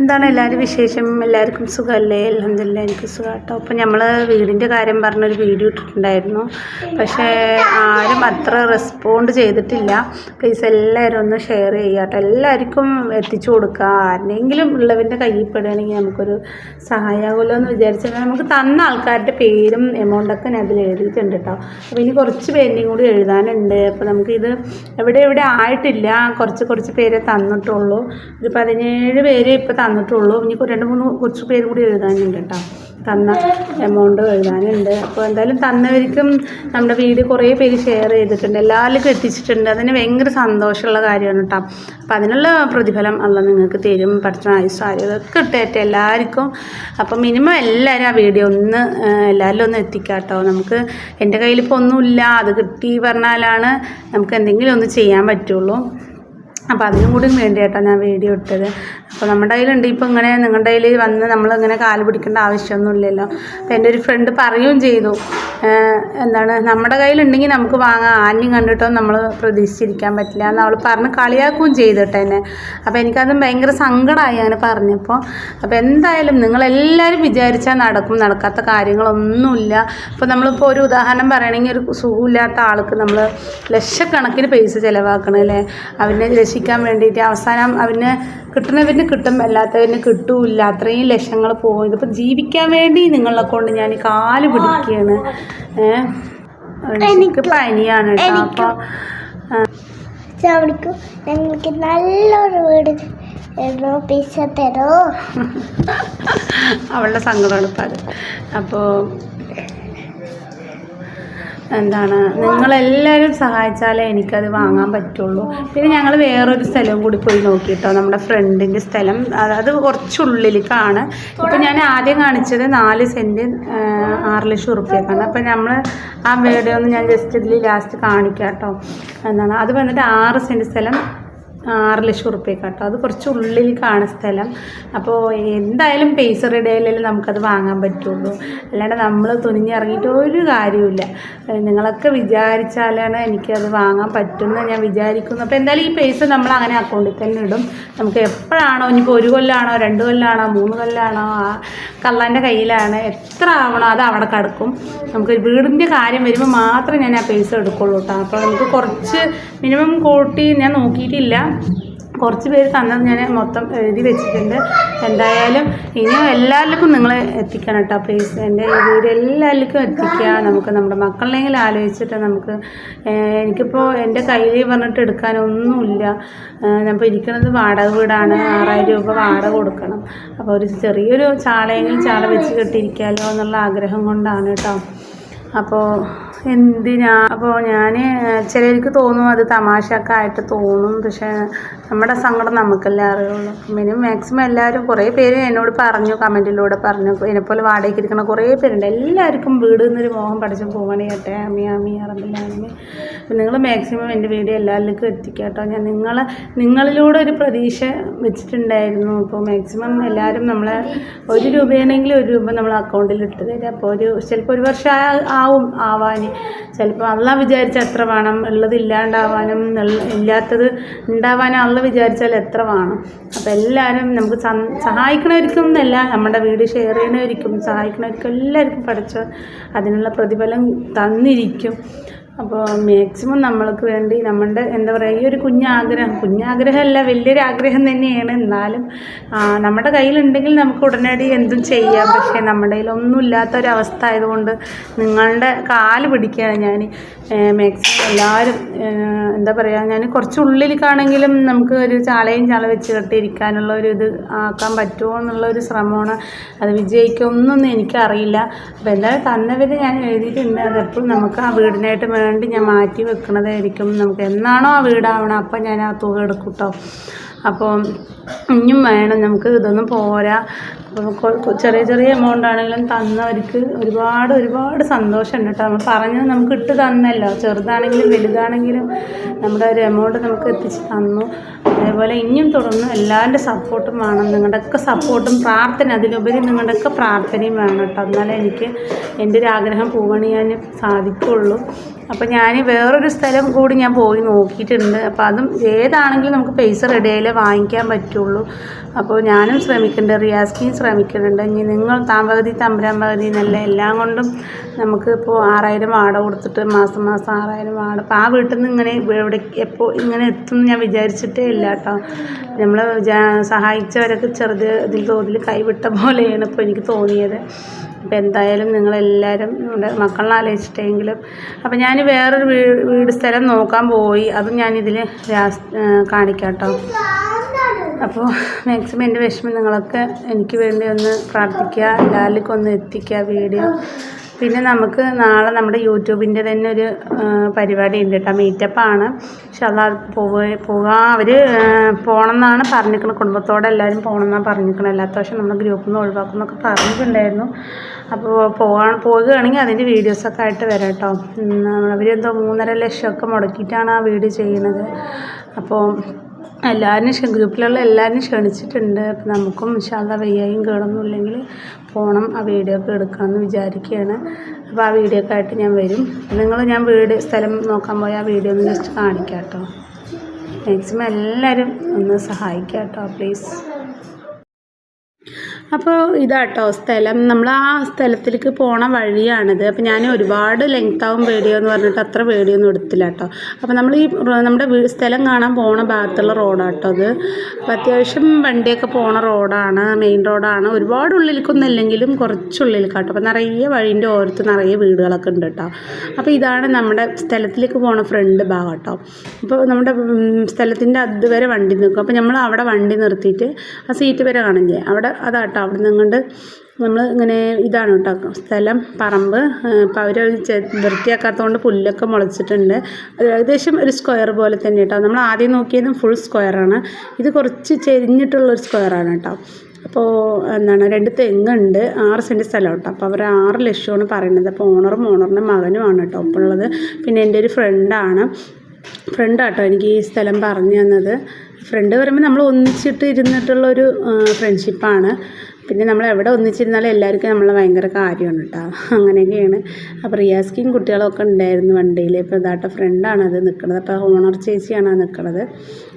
എന്താണ് എല്ലാവരും വിശേഷം? എല്ലാവർക്കും സുഖമല്ലേ? അലഹമില്ല എനിക്ക് സുഖം കേട്ടോ അപ്പോൾ നമ്മൾ വീടിന്റെ കാര്യം പറഞ്ഞൊരു വീഡിയോ ഇട്ടിട്ടുണ്ടായിരുന്നു. പക്ഷേ ആരും അത്ര റെസ്പോണ്ട് ചെയ്തിട്ടില്ല. പ്ലീസ് എല്ലാവരും ഒന്ന് ഷെയർ ചെയ്യുക കേട്ടോ എല്ലാവർക്കും എത്തിച്ചു കൊടുക്കുക. ആരെങ്കിലും ഉള്ളവന്റെ കയ്യിൽ പെടുകയാണെങ്കിൽ നമുക്കൊരു സഹായമാകുമല്ലോ എന്ന് വിചാരിച്ചാൽ നമുക്ക് തന്ന ആൾക്കാരുടെ പേരും എമൗണ്ടൊക്കെ ഞാൻ അതിൽ എഴുതിയിട്ടുണ്ട് കേട്ടോ. അപ്പോൾ ഇനി കുറച്ച് പേരിനെയും കൂടി എഴുതാനുണ്ട്. അപ്പോൾ നമുക്കിത് എവിടെ എവിടെ ആയിട്ടില്ല. കുറച്ച് കുറച്ച് പേരെ തന്നിട്ടുള്ളൂ. ഒരു പതിനേഴ് പേര് ഇപ്പോൾ തന്നിട്ടുള്ളൂ. ഇനി രണ്ട് മൂന്ന് കുറച്ച് പേര് കൂടി എഴുതാനുണ്ട് കേട്ടോ. തന്ന എമൗണ്ട് എഴുതാനുണ്ട്. അപ്പോൾ എന്തായാലും തന്നവർക്കും നമ്മുടെ വീഡിയോ കുറേ പേര് ഷെയർ ചെയ്തിട്ടുണ്ട്. എല്ലാവർക്കും എത്തിച്ചിട്ടുണ്ട്. അതിന് ഭയങ്കര സന്തോഷമുള്ള കാര്യമാണ് കേട്ടോ. അപ്പം അതിനുള്ള പ്രതിഫലം അല്ല നിങ്ങൾക്ക് തരും. പഠിച്ച ആയുസ് ആരോഗ്യമൊക്കെ ഇട്ടേറ്റ എല്ലാവർക്കും. അപ്പം മിനിമം എല്ലാവരും ആ വീഡിയോ ഒന്ന് എല്ലാവരിലും ഒന്ന് എത്തിക്കാം കേട്ടോ നമുക്ക് എന്റെ കയ്യിൽ ഇപ്പോൾ ഒന്നുമില്ല. അത് കിട്ടി പറഞ്ഞാലാണ് നമുക്ക് എന്തെങ്കിലും ഒന്ന് ചെയ്യാൻ പറ്റുള്ളൂ. അപ്പോൾ അതിനും കൂടി വേണ്ടിയിട്ടാണ് ഞാൻ വീഡിയോ ഇട്ടത്. അപ്പോൾ നമ്മുടെ കയ്യിലുണ്ട്. ഇപ്പോൾ ഇങ്ങനെ നിങ്ങളുടെ കയ്യിൽ വന്ന് നമ്മളിങ്ങനെ കാൽ പിടിക്കേണ്ട ആവശ്യമൊന്നുമില്ലല്ലോ. അപ്പോൾ എന്റെ ഒരു ഫ്രണ്ട് പറയുകയും ചെയ്തു. എന്താണ് നമ്മുടെ കയ്യിലുണ്ടെങ്കിൽ നമുക്ക് വാങ്ങാം. ആന്യം കണ്ടിട്ടോ നമ്മൾ പ്രതീക്ഷിച്ചിരിക്കാൻ പറ്റില്ല എന്ന് അവൾ പറഞ്ഞ് കളിയാക്കുകയും ചെയ്തിട്ട് എന്നെ. അപ്പോൾ എനിക്കത് ഭയങ്കര സങ്കടമായി അങ്ങനെ പറഞ്ഞപ്പോൾ അപ്പോൾ എന്തായാലും നിങ്ങളെല്ലാവരും വിചാരിച്ചാൽ നടക്കും. നടക്കാത്ത കാര്യങ്ങളൊന്നുമില്ല. ഇപ്പോൾ നമ്മളിപ്പോൾ ഒരു ഉദാഹരണം പറയുകയാണെങ്കിൽ ഒരു സുഖമില്ലാത്ത ആൾക്ക് നമ്മൾ ലക്ഷക്കണക്കിന് പൈസ ചിലവാക്കണം അല്ലേ അവനെ രക്ഷിക്കാൻ വേണ്ടിയിട്ട് അവസാനം അവന് കിട്ടുന്നവന് കിട്ടും അല്ലാത്തവന് കിട്ടൂല്ല. അത്രയും ലക്ഷങ്ങൾ പോകും. ഇതിപ്പോൾ ജീവിക്കാൻ വേണ്ടി നിങ്ങളെ കൊണ്ട് ഞാൻ കാൽ പിടിക്കുകയാണ്. എനിക്ക് പനിയാണ് കേട്ടോ. അപ്പോൾ ഞങ്ങൾക്ക് നല്ലൊരു വീട് തരണോ പൈസ തരോ അവളുടെ സങ്കടമാണ് അപ്പോൾ എന്താണ് നിങ്ങളെല്ലാവരും സഹായിച്ചാലേ എനിക്കത് വാങ്ങാൻ പറ്റുള്ളൂ. പിന്നെ ഞങ്ങൾ വേറൊരു സ്ഥലവും കൂടി പോയി നോക്കിയിട്ടോ നമ്മുടെ ഫ്രണ്ടിന്റെ സ്ഥലം. അത് കുറച്ചുള്ളിലേക്കാണ് ഇപ്പം ഞാൻ ആദ്യം കാണിച്ചത് നാല് സെന്റ് ആറ് ലക്ഷം ഉറുപ്പ്യക്കാണ്. അപ്പം നമ്മൾ ആ വീഡിയോ ഒന്ന് ഞാൻ ജസ്റ്റ് ഇതിൽ ലാസ്റ്റ് കാണിക്കാം കേട്ടോ എന്താണ് അത് വന്നിട്ട് ആറ് സെന്റ് സ്ഥലം ആറ് ലക്ഷം ഉറുപ്പ്യക്ക് കേട്ടോ അത് കുറച്ച് ഉള്ളിൽ കാണ സ്ഥലം. അപ്പോൾ എന്തായാലും പേസർ ഇടയിലും നമുക്കത് വാങ്ങാൻ പറ്റുള്ളൂ. അല്ലാണ്ട് നമ്മൾ തുനിഞ്ഞിറങ്ങിയിട്ട് ഒരു കാര്യമില്ല നിങ്ങളൊക്കെ വിചാരിച്ചാലാണ് എനിക്കത് വാങ്ങാൻ പറ്റുമെന്ന് ഞാൻ വിചാരിക്കുന്നു അപ്പോൾ എന്തായാലും ഈ പേസ് നമ്മൾ അങ്ങനെ അക്കൗണ്ടിൽ തന്നെ ഇടും. നമുക്ക് എപ്പോഴാണോ ഇനിയിപ്പോൾ ഒരു കൊല്ലാണോ രണ്ട് കൊല്ലാണോ മൂന്ന് കൊല്ലാണോ ആ കള്ളാന്റെ കയ്യിലാണ് എത്ര ആവണോ അത് അവിടെ കിടക്കും. നമുക്ക് വീടിന്റെ കാര്യം വരുമ്പോൾ മാത്രമേ ഞാൻ ആ പേസ് എടുക്കുള്ളൂ കേട്ടോ. അപ്പോൾ നമുക്ക് കുറച്ച് മിനിമം കോട്ടി ഞാൻ നോക്കിയിട്ടില്ല. കുറച്ച് പേര് തന്നത് ഞാൻ മൊത്തം എഴുതി വെച്ചിട്ടുണ്ട്. എന്തായാലും ഇനിയും എല്ലാവർക്കും നിങ്ങൾ എത്തിക്കണം കേട്ടോ. പ്ലീസ് എന്റെ ഈ വീട് എല്ലാവർക്കും എത്തിക്കുക. നമുക്ക് നമ്മുടെ മക്കളിലെങ്കിലും ആലോചിച്ചിട്ട് നമുക്ക് എനിക്കിപ്പോൾ എന്റെ കയ്യിൽ പറഞ്ഞിട്ട് എടുക്കാനൊന്നുമില്ല. ഞാനിപ്പോൾ ഇരിക്കുന്നത് വാടക വീടാണ്. ആറായിരം രൂപ വാടക കൊടുക്കണം. അപ്പോൾ ഒരു ചെറിയൊരു ചാളയെങ്കിലും ചാള വെച്ച് കെട്ടിയിരിക്കാമല്ലോ എന്നുള്ള ആഗ്രഹം കൊണ്ടാണ് കേട്ടോ. അപ്പോൾ എന്തിനാ? അപ്പോൾ ഞാൻ ചിലർക്ക് തോന്നും അത് തമാശയൊക്കെ ആയിട്ട് തോന്നും. പക്ഷേ നമ്മുടെ സങ്കടം നമുക്കല്ലേ അറിയുള്ളൂ. പിന്നെ മാക്സിമം എല്ലാവരും കുറേ പേര് എന്നോട് പറഞ്ഞു കമന്റിലൂടെ പറഞ്ഞു. എന്നെപ്പോലെ വാടകയ്ക്ക് ഇരിക്കുന്ന കുറേ പേരുണ്ട്. എല്ലാവർക്കും വീട് നിന്നൊരു മോഹം പഠിച്ചു പോകണേ കേട്ടെ. അമ്മി അമ്മി അറബില്ലാമി അപ്പം നിങ്ങൾ മാക്സിമം എന്റെ വീഡിയോ എല്ലാവർക്കും എത്തിക്കാട്ടോ കേട്ടോ. ഞാൻ നിങ്ങളെ നിങ്ങളിലൂടെ ഒരു പ്രതീക്ഷ വെച്ചിട്ടുണ്ടായിരുന്നു. അപ്പോൾ മാക്സിമം എല്ലാവരും നമ്മളെ ഒരു രൂപയാണെങ്കിൽ ഒരു രൂപ നമ്മൾ അക്കൗണ്ടിൽ ഇട്ട് തരും. അപ്പോൾ ഒരു ചിലപ്പോൾ ഒരു വർഷം ആവും ആവാൻ ചിലപ്പോൾ അള്ള വിചാരിച്ച എത്ര വേണം ഉള്ളത് ഇല്ലാണ്ടാവാനും ഇല്ലാത്തത് ഉണ്ടാവാനും അള്ള വിചാരിച്ചാൽ എത്ര വേണം. അപ്പോൾ എല്ലാവരും നമുക്ക് സഹായിക്കണവർക്കും എന്നല്ല നമ്മുടെ വീട് ഷെയർ ചെയ്യണവർക്കും സഹായിക്കണവർക്കും എല്ലാവർക്കും പഠിച്ച അതിനുള്ള പ്രതിഫലം തന്നിരിക്കും. അപ്പോൾ മാക്സിമം നമ്മൾക്ക് വേണ്ടി നമ്മളുടെ എന്താ പറയുക ഈ ഒരു കുഞ്ഞാഗ്രഹം കുഞ്ഞാഗ്രഹമല്ല വലിയൊരു ആഗ്രഹം തന്നെയാണ്. എന്നാലും നമ്മുടെ കയ്യിലുണ്ടെങ്കിൽ നമുക്ക് ഉടനടി എന്തും ചെയ്യാം. പക്ഷേ നമ്മുടെ കയ്യിലൊന്നും ഇല്ലാത്തൊരവസ്ഥ ആയതുകൊണ്ട് നിങ്ങളുടെ കാൽ പിടിക്കുകയാണ് ഞാൻ മാക്സിമം എല്ലാവരും എന്താ പറയുക ഞാൻ കുറച്ച് ഉള്ളിലേക്കാണെങ്കിലും നമുക്ക് ഒരു ചാളയും ചാള വെച്ച് കെട്ടിയിരിക്കാനുള്ള ഒരു ഇത് ആക്കാൻ പറ്റുമോ എന്നുള്ള ഒരു ശ്രമമാണ്. അത് വിജയിക്കുമെന്നൊന്നും എനിക്കറിയില്ല. അപ്പോൾ എന്തായാലും തന്നവരെ ഞാൻ എഴുതിയിട്ടുണ്ട്. അതെപ്പോഴും നമുക്ക് ആ വീടിനായിട്ട് വേണ്ടി ഞാൻ മാറ്റി വെക്കണതായിരിക്കും നമുക്ക്. എന്നാണോ ആ വീടാവണം? അപ്പം ഞാൻ ആ തുക എടുക്കൂട്ടോ. കേട്ടോ അപ്പോൾ ഇനിയും വേണം നമുക്ക് ഇതൊന്നും പോരാ. ചെറിയ ചെറിയ എമൗണ്ട് ആണെങ്കിലും തന്നവർക്ക് ഒരുപാട് ഒരുപാട് സന്തോഷമുണ്ട് കേട്ടോ. നമ്മൾ പറഞ്ഞത് നമുക്ക് ഇട്ട് തന്നല്ലോ. ചെറുതാണെങ്കിലും വലുതാണെങ്കിലും നമ്മുടെ ഒരു എമൗണ്ട് നമുക്ക് എത്തിച്ച് തന്നു. അതേപോലെ ഇനിയും തുടർന്ന് എല്ലാവരുടെ സപ്പോർട്ടും വേണം. നിങ്ങളുടെയൊക്കെ സപ്പോർട്ടും പ്രാർത്ഥന അതിലുപരി നിങ്ങളുടെയൊക്കെ പ്രാർത്ഥനയും വേണം കേട്ടോ. എന്നാലേ എനിക്ക് എന്റെ ഒരു ആഗ്രഹം പൂവണിയാൻ സാധിക്കുള്ളൂ. അപ്പോൾ ഞാൻ വേറൊരു സ്ഥലം കൂടി ഞാൻ പോയി നോക്കിയിട്ടുണ്ട്. അപ്പോൾ അതും ഏതാണെങ്കിലും നമുക്ക് പൈസ റെഡി ആയാലേ വാങ്ങിക്കാൻ പറ്റുള്ളൂ. അപ്പോൾ ഞാനും ശ്രമിക്കുന്നുണ്ട് റിയാസ്കിയും ശ്രമിക്കുന്നുണ്ട്. ഇനി നിങ്ങൾ താൻ പകുതി തമ്പുരാൻ പകുതി എന്നല്ല എല്ലാം കൊണ്ടും നമുക്ക് ഇപ്പോൾ ആറായിരം വാട കൊടുത്തിട്ട് മാസം മാസം ആറായിരം വാട. അപ്പോൾ ആ വീട്ടിൽ നിന്ന് ഇങ്ങനെ ഇവിടെ എപ്പോൾ ഇങ്ങനെ എത്തും ഞാൻ വിചാരിച്ചിട്ടേ ഇല്ല കേട്ടോ. നമ്മൾ സഹായിച്ചവരൊക്കെ ചെറുത് ഇതിൽ തോതിൽ കൈവിട്ട പോലെയാണ് ഇപ്പോൾ എനിക്ക് തോന്നിയത്. അപ്പോൾ എന്തായാലും നിങ്ങളെല്ലാവരും നമ്മുടെ മക്കളെ ആലോചിച്ചിട്ടെങ്കിലും. അപ്പോൾ ഞാൻ വേറൊരു വീട് സ്ഥലം നോക്കാൻ പോയി. അതും ഞാനിതിൽ കാണിക്കാം കേട്ടോ അപ്പോൾ മാക്സിമം എന്റെ വിഷമം നിങ്ങളൊക്കെ എനിക്ക് വേണ്ടി ഒന്ന് പ്രാർത്ഥിക്കുക. എല്ലാവർക്കും ഒന്ന് എത്തിക്കുക വീഡിയോ പിന്നെ നമുക്ക് നാളെ നമ്മുടെ യൂട്യൂബിന്റെ തന്നെ ഒരു പരിപാടി ഉണ്ട് കേട്ടോ. മീറ്റപ്പാണ് പക്ഷെ അത് പോവുക പോകാൻ അവർ പോകണം എന്നാണ് പറഞ്ഞിരിക്കുന്നത് കുടുംബത്തോടെ എല്ലാവരും പോകണം എന്നാണ് പറഞ്ഞിരിക്കുന്നത് അല്ലാത്ത പക്ഷേ നമ്മുടെ ഗ്രൂപ്പിൽ നിന്ന് ഒഴിവാക്കുന്നൊക്കെ പറഞ്ഞിട്ടുണ്ടായിരുന്നു. അപ്പോൾ പോകാൻ പോകുകയാണെങ്കിൽ അതിന്റെ വീഡിയോസൊക്കെ ആയിട്ട് വരാം കേട്ടോ. അവരെന്തോ മൂന്നര ലക്ഷമൊക്കെ മുടക്കിയിട്ടാണ് ആ വീഡിയോ ചെയ്യുന്നത്. അപ്പോൾ എല്ലാവരും ഗ്രൂപ്പിലുള്ള എല്ലാവരും ക്ഷണിച്ചിട്ടുണ്ട്. അപ്പം നമുക്കും വിശാല വയ്യായും കേടൊന്നുമില്ലെങ്കിൽ പോകണം ആ വീഡിയോ ഒക്കെ എടുക്കണം എന്ന് വിചാരിക്കുകയാണ്. അപ്പോൾ ആ വീഡിയോ ഒക്കെ ആയിട്ട് ഞാൻ വരും. നിങ്ങൾ ഞാൻ വീട് സ്ഥലം നോക്കാൻ പോയി ആ വീഡിയോ ഒന്ന് ജസ്റ്റ് കാണിക്കാം കേട്ടോ മാക്സിമം എല്ലാവരും ഒന്ന് സഹായിക്കാം കേട്ടോ പ്ലീസ് അപ്പോൾ ഇതാട്ടോ സ്ഥലം. നമ്മൾ ആ സ്ഥലത്തിലേക്ക് പോണ വഴിയാണിത്. അപ്പോൾ ഞാൻ ഒരുപാട് ലെങ്ത് ആവും വീഡിയോ എന്ന് പറഞ്ഞിട്ട് അത്ര പേടിയൊന്നും എടുത്തില്ല കേട്ടോ അപ്പോൾ നമ്മൾ ഈ നമ്മുടെ സ്ഥലം കാണാൻ പോണ ഭാഗത്തുള്ള റോഡാട്ടോ അത് അപ്പോൾ അത്യാവശ്യം വണ്ടിയൊക്കെ പോണ റോഡാണ് മെയിൻ റോഡാണ്. ഒരുപാട് ഉള്ളിലേക്കൊന്നും ഇല്ലെങ്കിലും കുറച്ചുള്ളിലേക്കാട്ടോ അപ്പോൾ നിറയെ വഴീന്റെ ഓരത്ത് നിറയെ വീടുകളൊക്കെ ഉണ്ട് കേട്ടോ അപ്പോൾ ഇതാണ് നമ്മുടെ സ്ഥലത്തിലേക്ക് പോണ ഫ്രണ്ട് ഭാഗം കേട്ടോ അപ്പോൾ നമ്മുടെ സ്ഥലത്തിന്റെ അതുവരെ വണ്ടി നിൽക്കും അപ്പോൾ നമ്മൾ അവിടെ വണ്ടി നിർത്തിയിട്ട് ആ സീറ്റ് വരെ കാണില്ലേ അവിടെ അതാട്ടോ അവിടെ നിന്നുകൊണ്ട് നമ്മൾ ഇങ്ങനെ ഇതാണ് കേട്ടോ സ്ഥലം പറമ്പ് അപ്പോൾ അവർ വൃത്തിയാക്കാത്തതുകൊണ്ട് പുല്ലൊക്കെ മുളച്ചിട്ടുണ്ട്. ഏകദേശം ഒരു സ്ക്വയർ പോലെ തന്നെ കേട്ടോ നമ്മൾ ആദ്യം നോക്കിയതും ഫുൾ സ്ക്വയറാണ് ഇത് കുറച്ച് ചെരിഞ്ഞിട്ടുള്ളൊരു സ്ക്വയറാണ് കേട്ടോ അപ്പോൾ എന്താണ് രണ്ട് തെങ്ങുണ്ട് ആറ് സെന്റ് സ്ഥലം കേട്ടോ അപ്പോൾ അവർ ആറ് ലക്ഷമാണ് പറയുന്നത്. അപ്പോൾ ഓണറും ഓണറിന്റെ മകനുമാണ് കേട്ടോ ഒപ്പം ഉള്ളത്. പിന്നെ എന്റെ ഒരു ഫ്രണ്ടാണ് ഫ്രണ്ടാട്ടോ എനിക്ക് ഈ സ്ഥലം പറഞ്ഞു തന്നത്. ഫ്രണ്ട് പറയുമ്പോൾ നമ്മൾ ഒന്നിച്ചിട്ട് ഇരുന്നിട്ടുള്ളൊരു ഫ്രണ്ട്ഷിപ്പാണ് പിന്നെ നമ്മൾ എവിടെ ഒന്നിച്ചിരുന്നാലും എല്ലാവർക്കും നമ്മളെ ഭയങ്കര കാര്യമാണ് കേട്ടോ. അങ്ങനെയൊക്കെയാണ്. അപ്പോൾ റിയാസ്കിയും കുട്ടികളൊക്കെ ഉണ്ടായിരുന്നു വണ്ടിയിൽ. ഇപ്പോൾ ഇതാട്ട ഫ്രണ്ടാണ് അത് നിൽക്കുന്നത് അപ്പോൾ ഓണർ ചേച്ചിയാണ് ആ നിൽക്കുന്നത്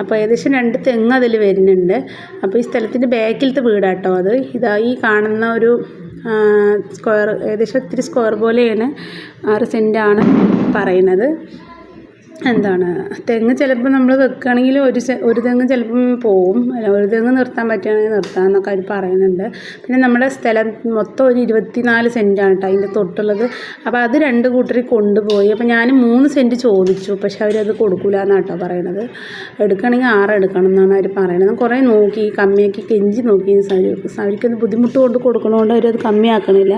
അപ്പോൾ ഏകദേശം രണ്ട് തെങ്ങ് അതിൽ വരുന്നുണ്ട്. അപ്പോൾ ഈ സ്ഥലത്തിന്റെ ബാക്കിലത്തെ വീടാട്ടോ അത്. ഇതാ ഈ കാണുന്ന ഒരു സ്ക്വയർ ഏകദേശം ഇത്തിരി സ്ക്വയർ പോലെയാണ് ആറ് സെന്റാണ് പറയുന്നത്. എന്താണ് തെങ്ങ് ചിലപ്പോൾ നമ്മൾ വെക്കുകയാണെങ്കിൽ ഒരു ഒരു തെങ്ങ് ചിലപ്പം പോവും. അല്ല ഒരു തെങ്ങ് നിർത്താൻ പറ്റുകയാണെങ്കിൽ നിർത്താം എന്നൊക്കെ അവർ പറയുന്നുണ്ട്. പിന്നെ നമ്മുടെ സ്ഥലം മൊത്തം ഒരു ഇരുപത്തിനാല് സെന്റാണ് കേട്ടോ അതിന്റെ തൊട്ടുള്ളത്. അപ്പോൾ അത് രണ്ട് കൂട്ടർ കൊണ്ടുപോയി. അപ്പോൾ ഞാൻ മൂന്ന് സെന്റ് ചോദിച്ചു. പക്ഷെ അവരത് കൊടുക്കില്ല എന്നാണ് കേട്ടോ പറയണത്. എടുക്കണമെങ്കിൽ ആറ് എടുക്കണം എന്നാണ് അവർ പറയണത്. കുറേ നോക്കി കമ്മിയാക്കി കെഞ്ചി നോക്കി. അവർക്കത് ബുദ്ധിമുട്ട് കൊണ്ട് കൊടുക്കണതുകൊണ്ട് അവരത് കമ്മിയാക്കണില്ല.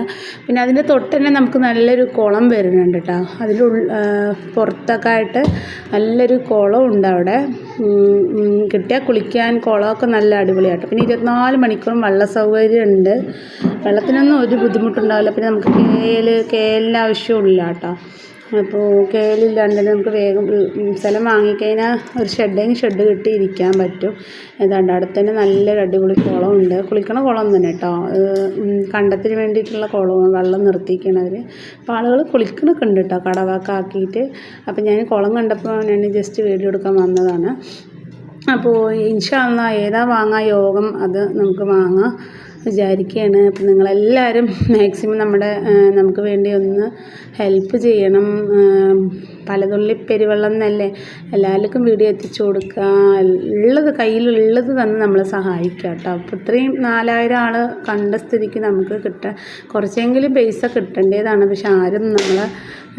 പിന്നെ അതിന്റെ തൊട്ട് തന്നെ നമുക്ക് നല്ലൊരു കുളം വരുന്നുണ്ട് കേട്ടോ ഉൾ പുറത്തൊക്കെ ആയിട്ട് നല്ലൊരു കുളം ഉണ്ട് അവിടെ. കിട്ടിയാൽ കുളിക്കാൻ കുളമൊക്കെ നല്ല അടിപൊളിയാട്ടോ. പിന്നെ ഇരുപത്തിനാല് മണിക്കൂറും വെള്ള സൗകര്യം ഉണ്ട്. വെള്ളത്തിനൊന്നും ഒരു ബുദ്ധിമുട്ടുണ്ടാവില്ല. പിന്നെ നമുക്ക് കേൽ കേലിന്റെ ആവശ്യമില്ല കേട്ടോ അപ്പോൾ കേലില്ലാണ്ട് തന്നെ നമുക്ക് വേഗം സ്ഥലം വാങ്ങിക്കഴിഞ്ഞാൽ ഒരു ഷെഡെങ്കിൽ ഷെഡ് കെട്ടി ഇരിക്കാൻ പറ്റും. ഏതാണ്ട് അടുത്ത് തന്നെ നല്ലൊരു അടിപൊളി കുളമുണ്ട്. കുളിക്കണ കുളം തന്നെ കേട്ടോ. കണ്ടത്തിന് വേണ്ടിയിട്ടുള്ള കുളവും വെള്ളം നിർത്തിക്കണവർ അപ്പോൾ ആളുകൾ കുളിക്കണൊക്കെ ഉണ്ട് കേട്ടോ. കടവാക്കാക്കിയിട്ട് അപ്പോൾ ഞാൻ കുളം കണ്ടപ്പോൾ ഞാൻ ജസ്റ്റ് വീഡിയോ എടുക്കാൻ വന്നതാണ്. അപ്പോൾ ഇൻഷാല്ല ഏതാ വാങ്ങാം യോഗം അത് നമുക്ക് വാങ്ങാം. വിചാരിക്കുകയാണ് അപ്പം നിങ്ങളെല്ലാവരും മാക്സിമം നമ്മുടെ നമുക്ക് വേണ്ടി ഒന്ന് ഹെൽപ്പ് ചെയ്യണം. പലതുള്ളി പെരുവെള്ളം എന്നല്ലേ? എല്ലാവർക്കും വീഡിയോ എത്തിച്ചു കൊടുക്കുക. ഉള്ളത് കയ്യിലുള്ളത് തന്നെ നമ്മളെ സഹായിക്കുക കേട്ടോ. അപ്പോൾ ഇത്രയും നാലായിരം ആൾ കണ്ട സ്ഥിതിക്ക് നമുക്ക് കിട്ടാൻ കുറച്ചെങ്കിലും പൈസ കിട്ടേണ്ടതാണ്. പക്ഷെ ആരും നമ്മളെ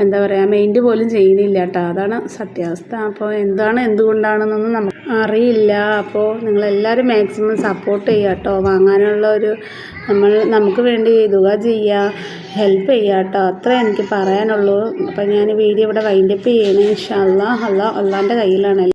എന്താ പറയുക മെയിന്റ് പോലും ചെയ്യുന്നില്ല കേട്ടോ. അതാണ് സത്യാവസ്ഥ. അപ്പോൾ എന്താണ് എന്തുകൊണ്ടാണെന്നൊന്നും നമുക്ക് അറിയില്ല. അപ്പോൾ നിങ്ങളെല്ലാവരും മാക്സിമം സപ്പോർട്ട് ചെയ്യുക കേട്ടോ. വാങ്ങാനുള്ള ഒരു നമ്മൾ നമുക്ക് വേണ്ടി എഴുതുക ചെയ്യുക ഹെൽപ്പ് ചെയ്യുക കേട്ടോ അത്രേ എനിക്ക് പറയാനുള്ളൂ. അപ്പം ഞാൻ വീഡിയോ ഇവിടെ വൈൻഡപ്പ് ചെയ്യണേ ഇൻഷാ അല്ലാ അല്ലാ അള്ളാന്റെ കയ്യിലാണ്.